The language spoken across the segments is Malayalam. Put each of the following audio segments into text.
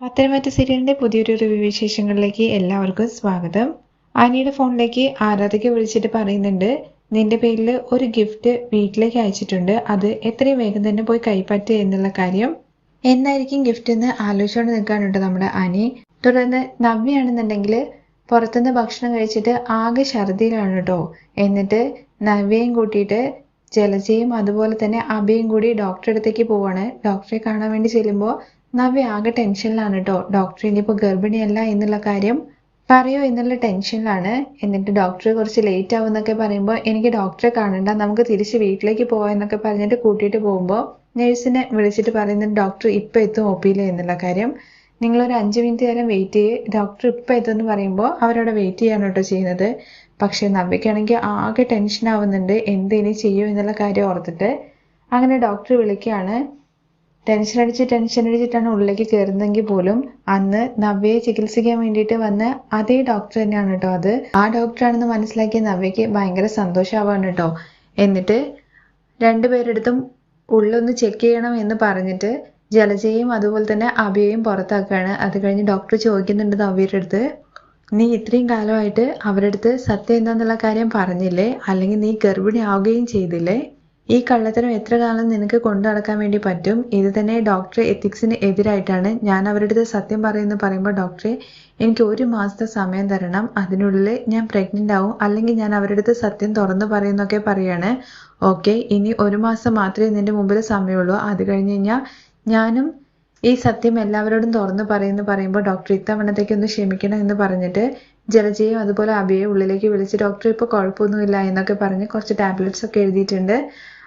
പത്തനംതിട്ട സീരിയലിന്റെ പുതിയൊരു റിവ്യൂ വിശേഷങ്ങളിലേക്ക് എല്ലാവർക്കും സ്വാഗതം. അനിയുടെ ഫോണിലേക്ക് ആരാധിക വിളിച്ചിട്ട് പറയുന്നുണ്ട് നിന്റെ പേരിൽ ഒരു ഗിഫ്റ്റ് വീട്ടിലേക്ക് അയച്ചിട്ടുണ്ട്. അത് എത്രയും വേഗം തന്നെ പോയി കൈപ്പറ്റുക എന്നുള്ള കാര്യം. എന്നായിരിക്കും ഗിഫ്റ്റ് എന്ന് ആലോചിച്ചുകൊണ്ട് നിൽക്കാനുണ്ട് നമ്മുടെ അനി. തുടർന്ന് നവ്യയാണെന്നുണ്ടെങ്കിൽ പുറത്തുനിന്ന് ഭക്ഷണം കഴിച്ചിട്ട് ആകെ ഛർദിയിലാണ് കേട്ടോ. എന്നിട്ട് നവ്യയും കൂട്ടിയിട്ട് ജലജയും അതുപോലെ തന്നെ അബിയും കൂടി ഡോക്ടറെ അടുത്തേക്ക് പോവാണ്. ഡോക്ടറെ കാണാൻ വേണ്ടി ചെല്ലുമ്പോൾ നവ്യ ആകെ ടെൻഷനിലാണ് കേട്ടോ ഡോക്ടർ ഇനിയിപ്പോൾ ഗർഭിണിയല്ല എന്നുള്ള കാര്യം പറയോ എന്നുള്ള ടെൻഷനിലാണ്. എന്നിട്ട് ഡോക്ടർ കുറച്ച് ലേറ്റ് ആവും എന്നൊക്കെ പറയുമ്പോൾ എനിക്ക് ഡോക്ടറെ കാണണ്ട നമുക്ക് തിരിച്ച് വീട്ടിലേക്ക് പോവാം എന്നൊക്കെ പറഞ്ഞിട്ട് കൂട്ടിയിട്ട് പോകുമ്പോൾ നേഴ്സിനെ വിളിച്ചിട്ട് പറയുന്നുണ്ട് ഡോക്ടർ ഇപ്പം എത്തും ഒ പിയിൽ എന്നുള്ള കാര്യം. നിങ്ങളൊരു അഞ്ച് മിനിറ്റ് നേരം വെയിറ്റ് ചെയ്യേ. ഡോക്ടർ ഇപ്പം എത്തുമെന്ന് പറയുമ്പോൾ അവരവിടെ വെയിറ്റ് ചെയ്യാണ് കേട്ടോ ചെയ്യുന്നത്. പക്ഷേ നവ്യക്കാണെങ്കിൽ ആകെ ടെൻഷൻ ആവുന്നുണ്ട്. എന്ത് ഇനി ചെയ്യും എന്നുള്ള കാര്യം ഓർത്തിട്ട്. അങ്ങനെ ഡോക്ടർ വിളിക്കുകയാണ്. ടെൻഷൻ അടിച്ച് ടെൻഷൻ അടിച്ചിട്ടാണ് ഉള്ളിലേക്ക് കയറുന്നതെങ്കിൽ പോലും അന്ന് നവ്യയെ ചികിത്സിക്കാൻ വേണ്ടിയിട്ട് വന്ന അതേ ഡോക്ടർ തന്നെയാണ് കേട്ടോ അത്. ആ ഡോക്ടറാണെന്ന് മനസ്സിലാക്കിയ നവ്യയ്ക്ക് ഭയങ്കര സന്തോഷമാവാണ് കേട്ടോ എന്നിട്ട് രണ്ടുപേരെടുത്തും ഉള്ളൊന്ന് ചെക്ക് ചെയ്യണം എന്ന് പറഞ്ഞിട്ട് ജലജയും അതുപോലെ തന്നെ അഭിയയും പുറത്താക്കുകയാണ്. അത് കഴിഞ്ഞ് ഡോക്ടർ ചോദിക്കുന്നുണ്ട് നവ്യയുടെ അടുത്ത്. നീ ഇത്രയും കാലമായിട്ട് അവരുടെ അടുത്ത് സത്യം എന്താന്നുള്ള കാര്യം പറഞ്ഞില്ലേ? അല്ലെങ്കിൽ നീ ഗർഭിണിയാവുകയും ചെയ്തില്ലേ? ഈ കള്ളത്തരം എത്ര കാലം നിനക്ക് കൊണ്ടു നടക്കാൻ വേണ്ടി പറ്റും? ഇത് തന്നെ ഡോക്ടറെ എത്തിക്സിന് എതിരായിട്ടാണ്. ഞാൻ അവരുടെ സത്യം പറയുന്നു പറയുമ്പോൾ ഡോക്ടറെ എനിക്ക് ഒരു മാസത്തെ സമയം തരണം. അതിനുള്ളിൽ ഞാൻ പ്രഗ്നന്റ് ആവും. അല്ലെങ്കിൽ ഞാൻ അവരുടെ സത്യം തുറന്നു പറയുന്നൊക്കെ പറയാണ്. ഓക്കെ ഇനി ഒരു മാസം മാത്രമേ നിന്റെ മുമ്പിൽ സമയമുള്ളൂ. അത് കഴിഞ്ഞ് കഴിഞ്ഞാൽ ഞാനും ഈ സത്യം എല്ലാവരോടും തുറന്നു പറയുന്നു പറയുമ്പോൾ ഡോക്ടർ ഇത്തവണത്തേക്ക് ഒന്ന് ക്ഷമിക്കണം എന്ന് പറഞ്ഞിട്ട് ജലജയും അതുപോലെ അബിയെ ഉള്ളിലേക്ക് വിളിച്ച് ഡോക്ടർ ഇപ്പോൾ കുഴപ്പമൊന്നുമില്ല എന്നൊക്കെ പറഞ്ഞ് കുറച്ച് ടാബ്ലറ്റ്സ് ഒക്കെ എഴുതിയിട്ടുണ്ട്.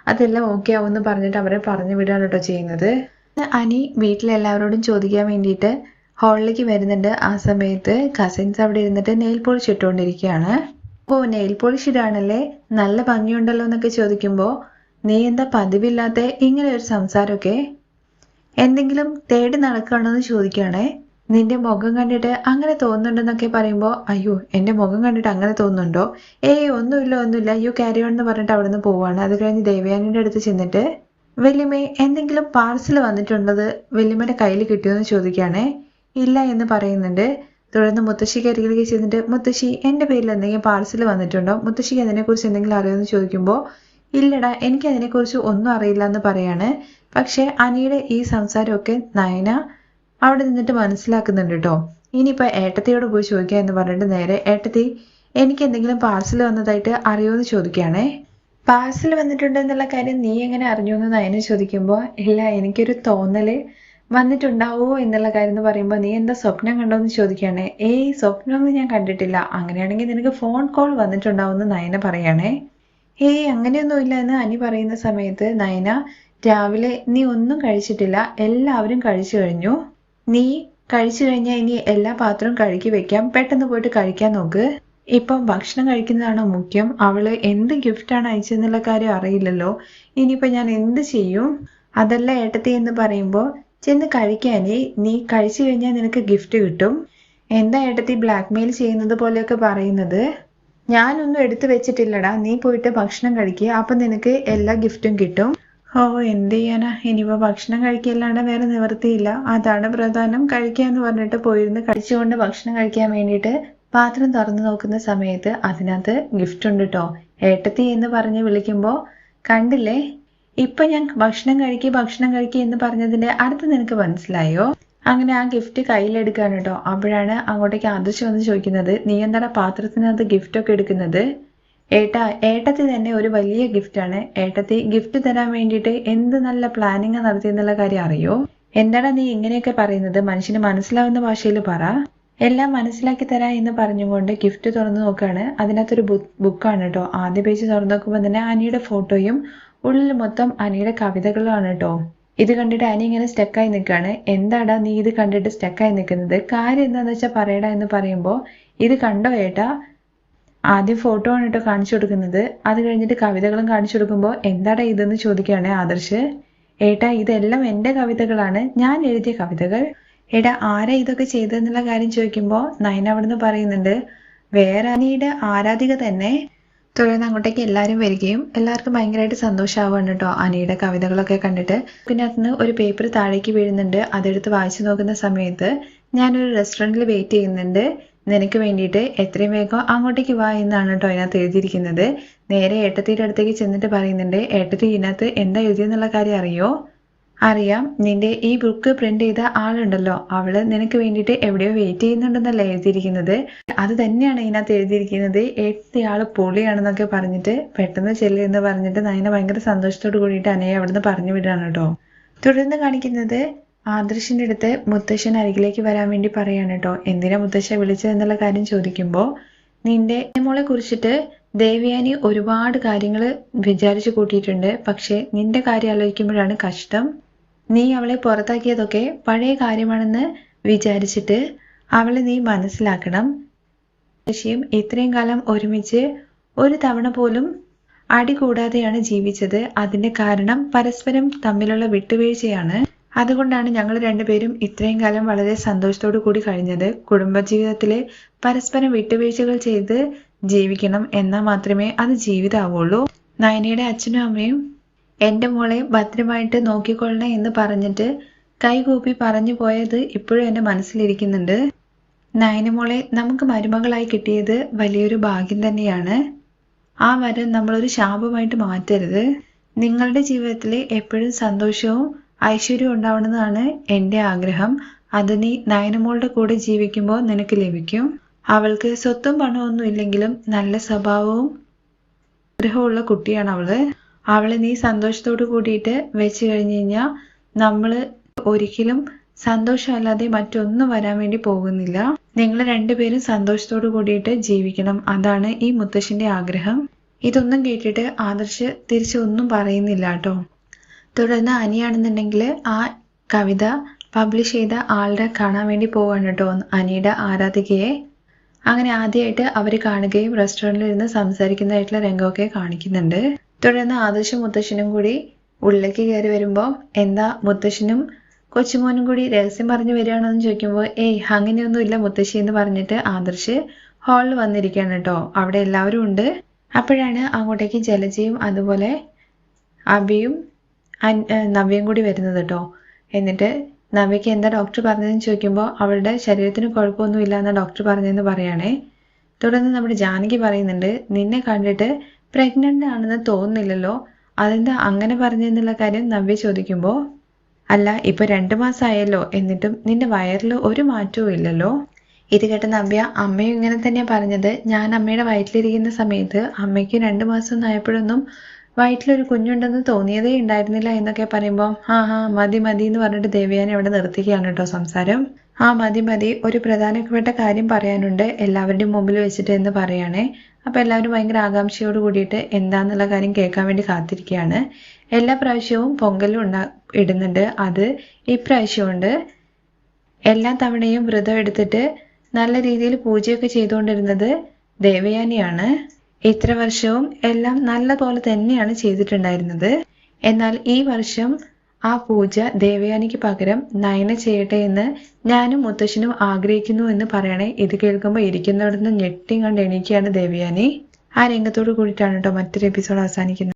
അതെല്ലാം ഓക്കെ ആവുമെന്ന് പറഞ്ഞിട്ട് അവരെ പറഞ്ഞു വിടുകയാണ് കേട്ടോ ചെയ്യുന്നത്. അനി വീട്ടിലെല്ലാവരോടും ചോദിക്കാൻ വേണ്ടിയിട്ട് ഹാളിലേക്ക് വരുന്നുണ്ട്. ആ സമയത്ത് കസിൻസ് അവിടെ ഇരുന്നിട്ട് നെയിൽ പോളിഷ് ഇട്ടുകൊണ്ടിരിക്കുകയാണ്. ഓ നെയിൽ പോളിഷ് ഇടാണല്ലേ? നല്ല ഭംഗിയുണ്ടല്ലോ എന്നൊക്കെ ചോദിക്കുമ്പോൾ നീ എന്താ പതിവില്ലാത്ത ഇങ്ങനെ ഒരു സംസാരമൊക്കെ? എന്തെങ്കിലും തേടി നടക്കുകയാണോ എന്ന് ചോദിക്കുകയാണേ? നിന്റെ മുഖം കണ്ടിട്ട് അങ്ങനെ തോന്നുന്നുണ്ടെന്നൊക്കെ പറയുമ്പോൾ അയ്യോ എന്റെ മുഖം കണ്ടിട്ട് അങ്ങനെ തോന്നുന്നുണ്ടോ? ഏയ് ഒന്നുമില്ല ഒന്നുമില്ല. യു ക്യാരി ഓൺ എന്ന് പറഞ്ഞിട്ട് അവിടെ നിന്ന് പോവാണ്. അത് കഴിഞ്ഞ് ദേവയാനിന്റെ അടുത്ത് ചെന്നിട്ട് വല്യമ്മേ എന്തെങ്കിലും പാർസൽ വന്നിട്ടുണ്ടത് വല്യമ്മയുടെ കയ്യിൽ കിട്ടിയോന്ന് ചോദിക്കുകയാണേ ഇല്ല എന്ന് പറയുന്നുണ്ട്. തുടർന്ന് മുത്തശ്ശിക്ക് അരികിലേക്ക് ചെന്നിട്ട് മുത്തശ്ശി എന്റെ പേരിൽ എന്തെങ്കിലും പാർസൽ വന്നിട്ടുണ്ടോ? മുത്തശ്ശിക്ക് അതിനെക്കുറിച്ച് എന്തെങ്കിലും അറിയുമെന്ന് ചോദിക്കുമ്പോൾ ഇല്ലടാ എനിക്ക് അതിനെക്കുറിച്ച് ഒന്നും അറിയില്ല എന്ന് പറയാണ്. പക്ഷേ അനിയുടെ ഈ സംസാരമൊക്കെ നയന അവിടെ നിന്നിട്ട് മനസ്സിലാക്കുന്നുണ്ട് കേട്ടോ ഇനിയിപ്പോൾ ഏട്ടത്തിയോട് പോയി ചോദിക്കുക എന്ന് പറഞ്ഞിട്ട് നേരെ ഏട്ടത്തി എനിക്ക് എന്തെങ്കിലും പാർസൽ വന്നതായിട്ട് അറിയുമെന്ന് ചോദിക്കുകയാണേ പാർസൽ വന്നിട്ടുണ്ട് എന്നുള്ള കാര്യം നീ എങ്ങനെ അറിഞ്ഞു എന്ന് നയന ചോദിക്കുമ്പോൾ ഇല്ല എനിക്കൊരു തോന്നൽ വന്നിട്ടുണ്ടാവോ എന്നുള്ള കാര്യം എന്ന് പറയുമ്പോൾ നീ എന്താ സ്വപ്നം കണ്ടോ എന്ന് ചോദിക്കുകയാണേ ഏയ് സ്വപ്നമൊന്നും ഞാൻ കണ്ടിട്ടില്ല. അങ്ങനെയാണെങ്കിൽ നിനക്ക് ഫോൺ കോൾ വന്നിട്ടുണ്ടാവും എന്ന് നയന പറയണേ. ഏയ് അങ്ങനെയൊന്നുമില്ല എന്ന് അനി പറയുന്ന സമയത്ത് നയന രാവിലെ നീ ഒന്നും കഴിച്ചിട്ടില്ല. എല്ലാവരും കഴിച്ചു കഴിഞ്ഞു. നീ കഴിച്ചു കഴിഞ്ഞാൽ ഇനി എല്ലാ പാത്രവും കഴുകി വെക്കാം. പെട്ടെന്ന് പോയിട്ട് കഴിക്കാൻ നോക്ക്. ഇപ്പം ഭക്ഷണം കഴിക്കുന്നതാണോ മുഖ്യം? അവൾ എന്ത് ഗിഫ്റ്റാണ് അയച്ചതെന്നുള്ള കാര്യം അറിയില്ലല്ലോ. ഇനിയിപ്പോൾ ഞാൻ എന്ത് ചെയ്യും? അതല്ല ഏട്ടത്തി എന്ന് പറയുമ്പോൾ ചെന്ന് കഴിക്കാനേ നീ കഴിച്ചു കഴിഞ്ഞാൽ നിനക്ക് ഗിഫ്റ്റ് കിട്ടും. എന്താ ഏട്ടത്തി ബ്ലാക്ക് മെയിൽ ചെയ്യുന്നത് പോലെയൊക്കെ പറയുന്നത്? ഞാനൊന്നും എടുത്തു വെച്ചിട്ടില്ലടാ. നീ പോയിട്ട് ഭക്ഷണം കഴിക്കുക അപ്പം നിനക്ക് എല്ലാ ഗിഫ്റ്റും കിട്ടും. ഓ എന്ത് ചെയ്യാനാ? ഇനിയിപ്പോൾ ഭക്ഷണം കഴിക്കില്ലാണ്ട് വേറെ നിവൃത്തിയില്ല. അതാണ് പ്രധാനം. കഴിക്കുക എന്ന് പറഞ്ഞിട്ട് പോയിരുന്ന് കഴിച്ചുകൊണ്ട് ഭക്ഷണം കഴിക്കാൻ വേണ്ടിയിട്ട് പാത്രം തുറന്നു നോക്കുന്ന സമയത്ത് അതിനകത്ത് ഗിഫ്റ്റ് ഉണ്ട് കേട്ടോ ഏട്ടത്തി എന്ന് പറഞ്ഞ് വിളിക്കുമ്പോൾ കണ്ടില്ലേ? ഇപ്പൊ ഞാൻ ഭക്ഷണം കഴിക്കുക ഭക്ഷണം കഴിക്കുക എന്ന് പറഞ്ഞതിന്റെ അടുത്ത് നിനക്ക് മനസ്സിലായോ? അങ്ങനെ ആ ഗിഫ്റ്റ് കയ്യിലെടുക്കാണ് കേട്ടോ അപ്പോഴാണ് അങ്ങോട്ടേക്ക് ആദർശ് വന്ന് ചോദിക്കുന്നത് നീ എന്താണ് പാത്രത്തിനകത്ത് ഗിഫ്റ്റ് ഒക്കെ എടുക്കുന്നത്? ഏട്ടാ ഏട്ടത്തി തന്നെ ഒരു വലിയ ഗിഫ്റ്റാണ് ഏട്ടത്തി ഗിഫ്റ്റ് തരാൻ വേണ്ടിയിട്ട് എന്ത് നല്ല പ്ലാനിങ് നടത്തിയെന്നുള്ള കാര്യം അറിയോ? എന്താണ് നീ ഇങ്ങനെയൊക്കെ പറയുന്നത്? മനുഷ്യന് മനസ്സിലാവുന്ന ഭാഷയിൽ പറ. എല്ലാം മനസ്സിലാക്കി തരാ എന്ന് പറഞ്ഞുകൊണ്ട് ഗിഫ്റ്റ് തുറന്നു നോക്കുകയാണ് അതിനകത്തൊരു ബുക്കാണ് കേട്ടോ ആദ്യ പേജ് തുറന്നു നോക്കുമ്പോൾ തന്നെ അനിയുടെ ഫോട്ടോയും ഉള്ളിൽ മൊത്തം അനിയുടെ കവിതകളാണ് കേട്ടോ ഇത് കണ്ടിട്ട് അനി ഇങ്ങനെ സ്റ്റക്കായി നിൽക്കുകയാണ് എന്താടാ നീ ഇത് കണ്ടിട്ട് സ്റ്റക്കായി നിൽക്കുന്നത് കാര്യം എന്താണെന്ന് വെച്ചാൽ പറയടാ എന്ന് പറയുമ്പോൾ ഇത് കണ്ടോ ഏട്ടാ? ആദ്യം ഫോട്ടോ ആണ് കേട്ടോ കാണിച്ചു കൊടുക്കുന്നത്. അത് കഴിഞ്ഞിട്ട് കവിതകളും കാണിച്ചു കൊടുക്കുമ്പോൾ എന്താടാ ഇതെന്ന് ചോദിക്കുകയാണ് ആദർശ്. ഏട്ടാ ഇതെല്ലാം എന്റെ കവിതകളാണ്. ഞാൻ എഴുതിയ കവിതകൾ. എടാ ആരാ ഇതൊക്കെ ചെയ്തതെന്നുള്ള കാര്യം ചോദിക്കുമ്പോൾ നയന അവിടുന്ന് പറയുന്നുണ്ട്. വേറെ അനിയുടെ ആരാധിക തന്നെ. തുടർന്ന് അങ്ങോട്ടേക്ക് എല്ലാവരും വരികയും എല്ലാവർക്കും ഭയങ്കരമായിട്ട് സന്തോഷമാവുകയാണ് കേട്ടോ അനിയുടെ കവിതകളൊക്കെ കണ്ടിട്ട്. പിന്നെ അതിന് ഒരു പേപ്പർ താഴേക്ക് വീഴുന്നുണ്ട്. അതെടുത്ത് വായിച്ചു നോക്കുന്ന സമയത്ത് ഞാനൊരു റെസ്റ്റോറന്റിൽ വെയിറ്റ് ചെയ്യുന്നുണ്ട്. നിനക്ക് വേണ്ടിയിട്ട് എത്രയും വേഗം അങ്ങോട്ടേക്ക് വാ എന്നാണ് കേട്ടോ അതിനകത്ത് എഴുതിയിരിക്കുന്നത്. നേരെ ഏട്ടത്തിയുടെ അടുത്തേക്ക് ചെന്നിട്ട് പറയുന്നുണ്ട് ഏട്ടത്തി ഇതിനകത്ത് എന്താ എഴുതിയെന്നുള്ള കാര്യം അറിയോ? അറിയാം. നിന്റെ ഈ ബുക്ക് പ്രിന്റ് ചെയ്ത ആളുണ്ടല്ലോ. അവൾ നിനക്ക് വേണ്ടിയിട്ട് എവിടെയോ വെയിറ്റ് ചെയ്യുന്നുണ്ടെന്നല്ല എഴുതിയിരിക്കുന്നത്. അത് തന്നെയാണ് ഇതിനകത്ത് എഴുതിയിരിക്കുന്നത്. ഏട്ടത്തി ആൾ പൊളിയാണെന്നൊക്കെ പറഞ്ഞിട്ട് പെട്ടെന്ന് ചെല്ലു എന്ന് പറഞ്ഞിട്ട് നയന ഭയങ്കര സന്തോഷത്തോട് കൂടിയിട്ട് അനയെ അവിടുന്ന് പറഞ്ഞു വിടുകയാണ് കേട്ടോ. തുടർന്ന് കാണിക്കുന്നത് ആദർശിന്റെ അടുത്ത് മുത്തശ്ശൻ അരികിലേക്ക് വരാൻ വേണ്ടി പറയാണ് കേട്ടോ എന്തിനാ മുത്തശ്ശ വിളിച്ചത് എന്നുള്ള കാര്യം ചോദിക്കുമ്പോൾ നിന്റെ മോളെ കുറിച്ചിട്ട് ദേവയാനി ഒരുപാട് കാര്യങ്ങൾ വിചാരിച്ചു കൂട്ടിയിട്ടുണ്ട്. പക്ഷെ നിന്റെ കാര്യം ആലോചിക്കുമ്പോഴാണ് കഷ്ടം. നീ അവളെ പുറത്താക്കിയതൊക്കെ പഴയ കാര്യമാണെന്ന് വിചാരിച്ചിട്ട് അവളെ നീ മനസ്സിലാക്കണം. ശശിയും ഇത്രയും കാലം ഒരുമിച്ച് ഒരു തവണ പോലും അടി കൂടാതെയാണ് ജീവിച്ചത്. അതിന്റെ കാരണം പരസ്പരം തമ്മിലുള്ള വിട്ടുവീഴ്ചയാണ്. അതുകൊണ്ടാണ് ഞങ്ങൾ രണ്ടുപേരും ഇത്രയും കാലം വളരെ സന്തോഷത്തോടു കൂടി കഴിഞ്ഞത്. കുടുംബജീവിതത്തിലെ പരസ്പരം വിട്ടുവീഴ്ചകൾ ചെയ്ത് ജീവിക്കണം എന്നാൽ മാത്രമേ അത് ജീവിതമാവുള്ളൂ നയനയുടെ അച്ഛനും അമ്മയും എന്റെ മോളെ ഭദ്രമായിട്ട് നോക്കിക്കൊള്ളണേ എന്ന് പറഞ്ഞിട്ട് കൈകൂപ്പി പറഞ്ഞു പോയത് ഇപ്പോഴും എന്റെ മനസ്സിലിരിക്കുന്നുണ്ട്. നയന മോളെ നമുക്ക് മരുമകളായി കിട്ടിയത് വലിയൊരു ഭാഗ്യം തന്നെയാണ്. ആ വരം നമ്മളൊരു ശാപമായിട്ട് മാറ്റരുത്. നിങ്ങളുടെ ജീവിതത്തിലെ എപ്പോഴും സന്തോഷവും ഐശ്വര്യവും ഉണ്ടാവണമെന്നാണ് എന്റെ ആഗ്രഹം. അത് നീ നയനമോളുടെ കൂടെ ജീവിക്കുമ്പോൾ നിനക്ക് ലഭിക്കും. അവൾക്ക് സ്വത്തും പണമൊന്നും ഇല്ലെങ്കിലും നല്ല സ്വഭാവവും ആഗ്രഹമുള്ള കുട്ടിയാണ് അവൾ. അവളെ നീ സന്തോഷത്തോട് കൂടിയിട്ട് വെച്ച് കഴിഞ്ഞു കഴിഞ്ഞാൽ നമ്മൾ ഒരിക്കലും സന്തോഷമല്ലാതെ മറ്റൊന്നും വരാൻ വേണ്ടി പോകുന്നില്ല. നിങ്ങൾ രണ്ടുപേരും സന്തോഷത്തോട് കൂടിയിട്ട് ജീവിക്കണം. അതാണ് ഈ മുത്തശ്ശിന്റെ ആഗ്രഹം. ഇതൊന്നും കേട്ടിട്ട് ആദർശ് തിരിച്ചൊന്നും പറയുന്നില്ല കേട്ടോ. തുടർന്ന് അനിയാണെന്നുണ്ടെങ്കിൽ ആ കവിത പബ്ലിഷ് ചെയ്ത ആളുടെ കാണാൻ വേണ്ടി പോവാണ് കേട്ടോ. അനിയുടെ ആരാധികയെ. അങ്ങനെ ആദ്യമായിട്ട് അവർ കാണുകയും റെസ്റ്റോറന്റിൽ ഇരുന്ന് സംസാരിക്കുന്നതായിട്ടുള്ള രംഗമൊക്കെ കാണിക്കുന്നുണ്ട്. തുടർന്ന് ആദർശും മുത്തശ്ശനും കൂടി ഉള്ളിലേക്ക് കയറി വരുമ്പോൾ എന്താ മുത്തശ്ശനും കൊച്ചുമോനും കൂടി രഹസ്യം പറഞ്ഞു വരികയാണോ എന്ന് ചോദിക്കുമ്പോൾ ഏയ് അങ്ങനെയൊന്നും ഇല്ല മുത്തശ്ശി എന്ന് പറഞ്ഞിട്ട് ആദർശ് ഹാളിൽ വന്നിരിക്കുകയാണ് കേട്ടോ. അവിടെ എല്ലാവരും ഉണ്ട്. അപ്പോഴാണ് അങ്ങോട്ടേക്ക് ജലജയും അതുപോലെ അബിയും നവ്യയും കൂടി വരുന്നത് കേട്ടോ എന്നിട്ട് നവ്യയ്ക്ക് എന്താ ഡോക്ടർ പറഞ്ഞതെന്ന് ചോദിക്കുമ്പോൾ അവളുടെ ശരീരത്തിന് കുഴപ്പമൊന്നുമില്ല എന്ന് ഡോക്ടർ പറഞ്ഞതെന്ന് പറയുകയാണേ തുടർന്ന് നമ്മുടെ ജാനകി പറയുന്നുണ്ട് നിന്നെ കണ്ടിട്ട് പ്രഗ്നന്റ് ആണെന്ന് തോന്നുന്നില്ലല്ലോ. അതെന്താ അങ്ങനെ പറഞ്ഞെന്നുള്ള കാര്യം നവ്യ ചോദിക്കുമ്പോൾ അല്ല ഇപ്പൊ രണ്ടു മാസമായല്ലോ എന്നിട്ടും നിന്റെ വയറിൽ ഒരു മാറ്റവും ഇല്ലല്ലോ. ഇത് കേട്ട നവ്യ അമ്മയും ഇങ്ങനെ തന്നെയാണ് പറഞ്ഞത്. ഞാൻ അമ്മയുടെ വയറ്റിലിരിക്കുന്ന സമയത്ത് അമ്മയ്ക്ക് രണ്ടു മാസം ആയപ്പോഴൊന്നും വയറ്റിലൊരു കുഞ്ഞുണ്ടെന്ന് തോന്നിയതേ ഉണ്ടായിരുന്നില്ല എന്നൊക്കെ പറയുമ്പോൾ ആ ഹാ മതി മതി എന്ന് പറഞ്ഞിട്ട് ദേവയാനി അവിടെ നിർത്തിക്കുകയാണ് കേട്ടോ സംസാരം. ആ മതി മതി ഒരു പ്രധാനപ്പെട്ട കാര്യം പറയാനുണ്ട് എല്ലാവരുടെയും മുമ്പിൽ വെച്ചിട്ട് എന്ന് പറയുകയാണേ അപ്പൊ എല്ലാവരും ഭയങ്കര ആകാംക്ഷയോട് കൂടിയിട്ട് എന്താന്നുള്ള കാര്യം കേൾക്കാൻ വേണ്ടി കാത്തിരിക്കുകയാണ്. എല്ലാ പ്രാവശ്യവും പൊങ്കലും ഉണ്ടാ ഇടുന്നുണ്ട്. അത് ഇപ്രാവശ്യമുണ്ട് എല്ലാ തവണയും വ്രതം എടുത്തിട്ട് നല്ല രീതിയിൽ പൂജയൊക്കെ ചെയ്തുകൊണ്ടിരുന്നത് ദേവയാനിയാണ്. ഇത്ര വർഷവും എല്ലാം നല്ലപോലെ തന്നെയാണ് ചെയ്തിട്ടുണ്ടായിരുന്നത്. എന്നാൽ ഈ വർഷം ആ പൂജ ദേവയാനിക്ക് പകരം നയന ചെയ്യട്ടെ എന്ന് ഞാനും മുത്തശ്ശനും ആഗ്രഹിക്കുന്നു എന്ന് പറയണേ ഇത് കേൾക്കുമ്പോൾ ഇരിക്കുന്നിടത്ത് ഞെട്ടി കണ്ട് എണീക്കുകയാണ് ദേവയാനി. ആ രംഗത്തോട് കൂടിയിട്ടാണ് കേട്ടോ മറ്റൊരു എപ്പിസോഡ് അവസാനിക്കുന്നത്.